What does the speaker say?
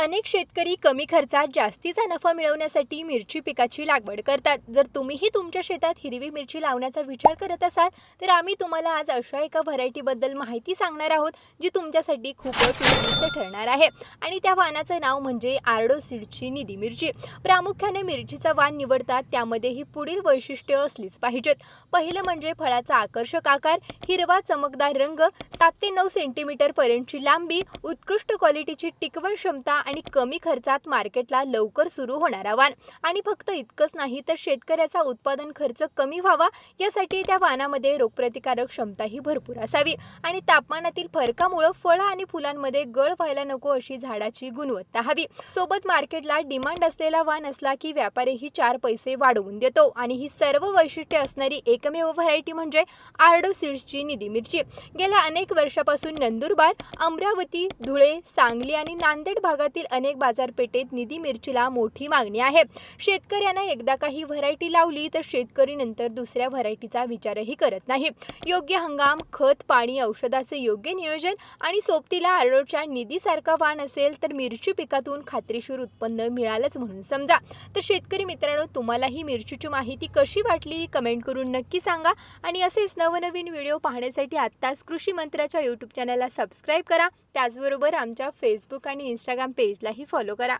अनेक शेतकरी कमी खर्चात जास्तीचा नफा मिळवण्यासाठी मिरची पिकाची लागवड करतात. जर तुम्हीही तुमच्या शेतात हिरवी मिरची लावण्याचा विचार करत असाल तर आम्ही तुम्हाला आज अशा एका व्हरायटीबद्दल माहिती सांगणार आहोत जी तुमच्यासाठी खूपच उपयुक्त ठरणार आहे. आणि त्या वाणाचं नाव म्हणजे आर्डो सीडची निधी मिरची. प्रामुख्याने मिरचीचा वाण निवडतात त्यामध्ये ही पुढील वैशिष्ट्य असलीच पाहिजेत. पहिलं म्हणजे फळाचा आकर्षक आकार हिरवा चमकदार रंग सात ते नऊ सेंटीमीटर पर्यंतची लांबी उत्कृष्ट क्वालिटीची टिकवण क्षमता आणि कमी खर्चात मार्केटला लवकर सुरू होणारा वाण आणि फक्त इतकंच नाही तर शेतकऱ्याचा उत्पादन खर्च कमी व्हावा यासाठी त्या वाणामध्ये रोगप्रतिकारक क्षमताही भरपूर असावी. आणि तापमानातील फरकामुळं फळं आणि फुलांमध्ये गळ व्हायला नको अशी झाडाची गुणवत्ता हवी. सोबत मार्केटला डिमांड असलेला वाण असला की व्यापारीही चार पैसे वाढवून देतो. आणि ही सर्व वैशिष्ट्ये असणारी एकमेव व्हरायटी म्हणजे आर्डो सीड्सची निधी मिरची. गेल्या अनेक वर्षापासून नंदुरबार अमरावती धुळे सांगली आणि नांदेड भागातील अनेक बाजारपेठेत निधी मिरचीला मोठी मागणी आहे. शेतकऱ्यानं एकदा काही व्हरायटी लावली तर शेतकरी नंतर दुसऱ्या व्हरायटीचा विचारही करत नाही. योग्य हंगाम खत पाणी औषधाचे योग्य नियोजन आणि सोबतीला आरडोच्या निधीसारखा वाण असेल तर मिरची पिकातून खात्रीशीर उत्पन्न मिळालंच म्हणून समजा. तर शेतकरी मित्रांनो तुम्हाला ही मिरचीची माहिती कशी वाटली? कमेंट करून नक्की सांगा. आणि असेच नवनवीन व्हिडिओ पाहण्यासाठी आत्ताच कृषी मित्राच्या यूट्यूब चॅनलला सबस्क्राईब करा. त्याचबरोबर आमच्या फेसबुक आणि इंस्टाग्राम पेजलाही फॉलो करा.